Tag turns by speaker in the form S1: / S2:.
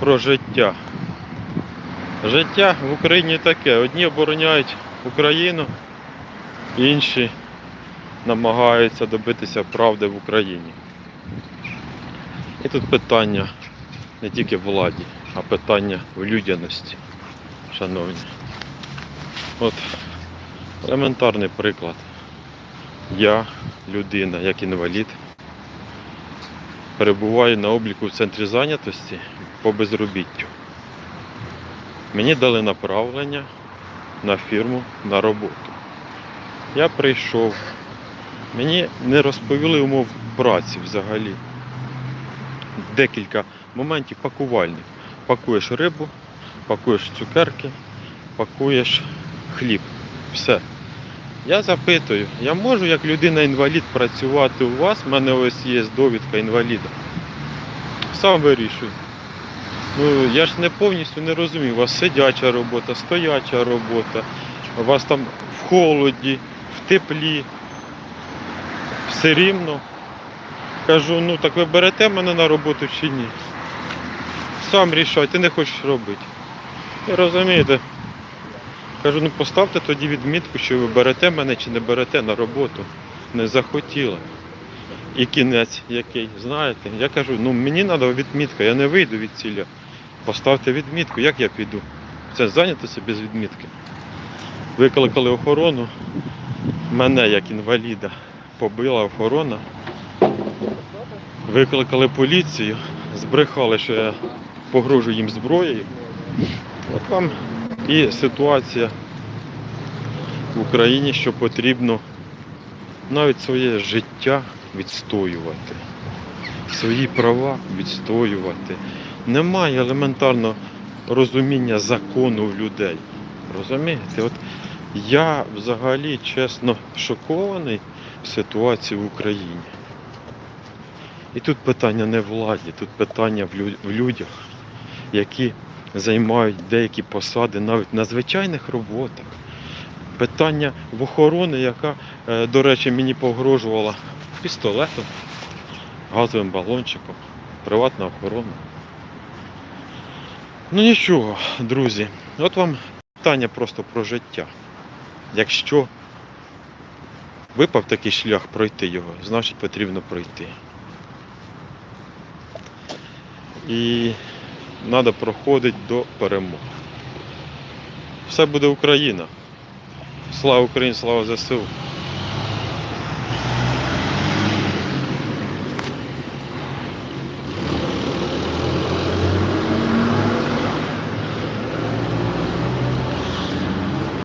S1: про життя. Життя в Україні таке. Одні обороняють Україну, інші намагаються добитися правди в Україні. І тут питання не тільки владі, а питання в людяності, шановні. От елементарний приклад. Я, людина, як інвалід, перебуваю на обліку в центрі зайнятості по безробіттю. Мені дали направлення на фірму на роботу. Я прийшов. Мені не розповіли умов праці взагалі. Декілька моментів пакувальних. Пакуєш рибу, пакуєш цукерки, пакуєш хліб. Все. Я запитую, я можу як людина-інвалід працювати у вас? У мене ось є довідка інваліда. Сам вирішую. Ну, я ж не повністю не розумію. У вас сидяча робота, стояча робота, у вас там в холоді, в теплі. Все рівно. Кажу, ну так ви берете мене на роботу чи ні? Сам рішай, ти не хочеш робити. Розумієте? Кажу, ну поставте тоді відмітку, що ви берете мене чи не берете на роботу. Не захотіла. І кінець який, знаєте, я кажу, ну мені треба відмітка, я не вийду від ціля. Поставте відмітку, як я піду? Це зайнятося без відмітки. Викликали охорону, мене як інваліда побила охорона. Викликали поліцію, збрехали, що я погрожую їм зброєю. От вам і ситуація в Україні, що потрібно навіть своє життя відстоювати, свої права відстоювати. Немає елементарного розуміння закону в людей. Розумієте? От я взагалі чесно шокований ситуацією в Україні. І тут питання не в владі, тут питання в людях, які займають деякі посади навіть на звичайних роботах. Питання в охорони, яка, е, до речі, мені погрожувала пістолетом, газовим балончиком, приватна охорона. Ну нічого, друзі, от вам питання просто про життя. Якщо випав такий шлях пройти його, значить потрібно пройти. І треба проходити до перемоги. Все буде Україна. Слава Україні, слава ЗСУ.